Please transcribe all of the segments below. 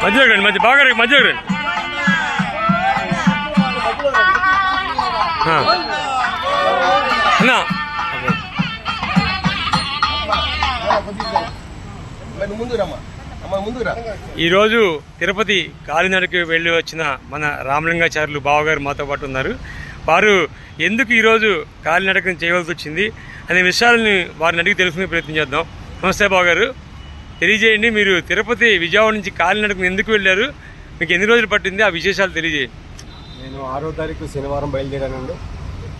Majurin, majurin, bagarik, majurin. ఈరోజు తిరుపతి కాలినడకి వెళ్ళి వచ్చిన మన రామలింగాచార్యులు బావగారు మాతో పాటు ఉన్నారు. వారు ఎందుకు ఈరోజు కాలినడకం చేయవలసి వచ్చింది అనే విషయాలని వారిని అడిగి తెలుసుకునే ప్రయత్నం చేద్దాం. నమస్తే బావగారు. తెలియజేయండి మీరు తిరుపతి విజయవాడ నుంచి కాలినడకం ఎందుకు వెళ్ళారు? మీకు ఎన్ని రోజులు పట్టింది? ఆ విశేషాలు తెలియజేయండి. నేను ఆరో తారీఖు శనివారం బయలుదేరానండి.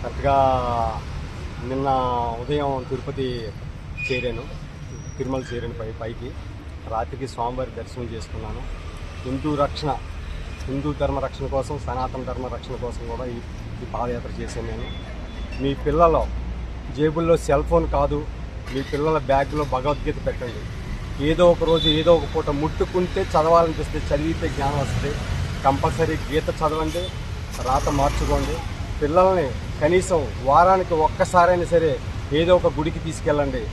కరెక్ట్గా నిన్న ఉదయం తిరుపతి చేరాను. తిరుమల చేరిన పై పైకి రాత్రికి స్వామివారి దర్శనం చేసుకున్నాను. హిందూ రక్షణ హిందూ ధర్మ రక్షణ కోసం సనాతన ధర్మ రక్షణ కోసం కూడా ఈ ఈ పాదయాత్ర చేశాను నేను. మీ పిల్లల జేబుల్లో సెల్ ఫోన్ కాదు మీ పిల్లల బ్యాగ్లో భగవద్గీత పెట్టండి. ఏదో ఒక రోజు ఏదో ఒక పూట ముట్టుకుంటే చదవాలనిపిస్తే చదివితే జ్ఞానం వస్తుంది. కంపల్సరీ గీత చదవండి రాత మార్చుకోండి. పిల్లల్ని కనీసం వారానికి ఒక్కసారైనా సరే ఏదో ఒక గుడికి తీసుకెళ్ళండి.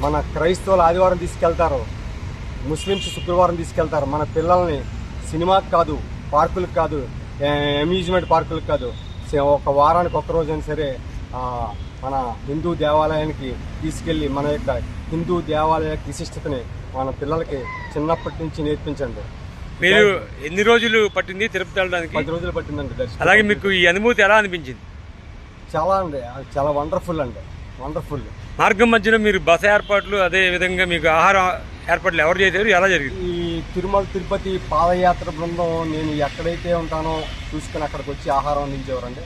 మన క్రైస్తవులు ఆదివారం తీసుకెళ్తారు ముస్లిమ్స్ శుక్రవారం తీసుకెళ్తారు మన పిల్లల్ని సినిమాకి కాదు పార్కులకు కాదు అమ్యూజ్మెంట్ పార్కులకు కాదు సే- ఒక వారానికి ఒక్క రోజైనా సరే మన హిందూ దేవాలయానికి తీసుకెళ్ళి మన యొక్క హిందూ దేవాలయ విశిష్టతని మన పిల్లలకి చిన్నప్పటి నుంచి నేర్పించండి. మీరు ఎన్ని రోజులు పట్టింది తిరుపతి వెళ్ళడానికి? పది రోజులు పట్టిందండి దర్శనం. అలాగే మీకు ఈ అనుభూతి ఎలా అనిపించింది? చాలా అండి చాలా వండర్ఫుల్ అండి వండర్ఫుల్. మార్గం మధ్యలో మీరు బస ఏర్పాట్లు అదే విధంగా మీకు ఆహారం ఏర్పాట్లు ఎవరు చేశారు? ఎలా జరిగింది? ఈ తిరుమల తిరుపతి పాదయాత్ర బృందం నేను ఎక్కడైతే ఉంటానో చూసుకుని అక్కడికి వచ్చి ఆహారం అందించేవారండి.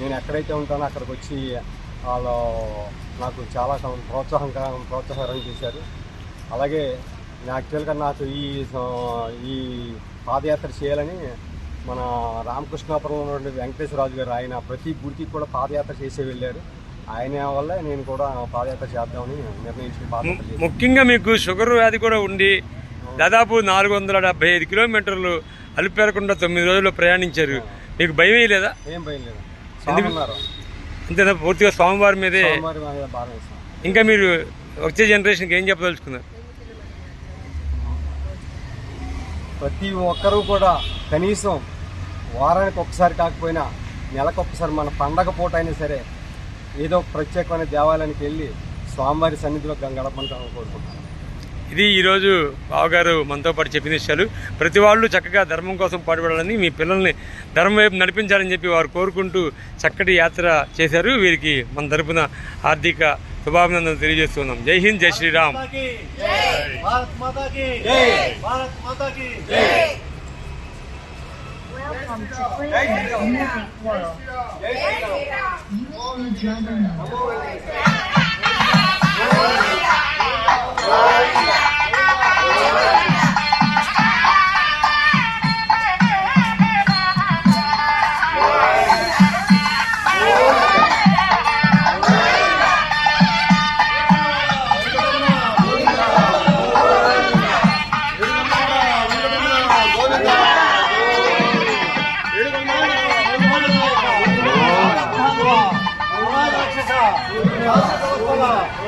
నేను ఎక్కడైతే ఉంటానో అక్కడికి వచ్చి వాళ్ళు నాకు చాలా ప్రోత్సాహం ప్రోత్సాహం చేశారు. అలాగే యాక్చువల్గా నాకు ఈ ఈ పాదయాత్ర చేయాలని మన రామకృష్ణాపురంలో ఉన్నటువంటి వెంకటేశ్వరరాజు గారు ఆయన ప్రతి గుడికి కూడా పాదయాత్ర చేసే వెళ్ళారు. ఆయన వల్ల నేను కూడా పాదయాత్ర చేద్దామని నిర్ణయించి ముఖ్యంగా మీకు షుగర్ వ్యాధి కూడా ఉండి దాదాపు నాలుగు వందల డెబ్బై ఐదు కిలోమీటర్లు అలుపేరకుండా తొమ్మిది రోజులు ప్రయాణించారు. మీకు భయం లేదా? ఏం భయం లేదు. అంతేనా? పూర్తిగా స్వామివారి మీదే ఇంకా మీరు వచ్చే జనరేషన్కి ఏం చెప్పదలుచుకున్నారు? ప్రతి ఒక్కరూ కూడా కనీసం వారానికి ఒకసారి కాకపోయినా నెలకు ఒకసారి మన పండగ పూట అయినా సరే ఏదో ప్రత్యేకమైన దేవాలయానికి వెళ్ళి స్వామివారి సన్నిధిలో గడపని కోరుకుంటున్నాను. ఇది ఈరోజు బావగారు మనతో పాటు చెప్పిన విషయాలు. ప్రతి వాళ్ళు చక్కగా ధర్మం కోసం పాటుపడాలని మీ పిల్లల్ని ధర్మం వైపు నడిపించాలని చెప్పి వారు కోరుకుంటూ చక్కటి యాత్ర చేశారు. వీరికి మన తరపున ఆర్థిక శుభాభినందనలు తెలియజేస్తున్నాం. జై హింద్ జై Sriram. Welcome to Praise Music World. Germany. 먹었다가 다시 먹었다가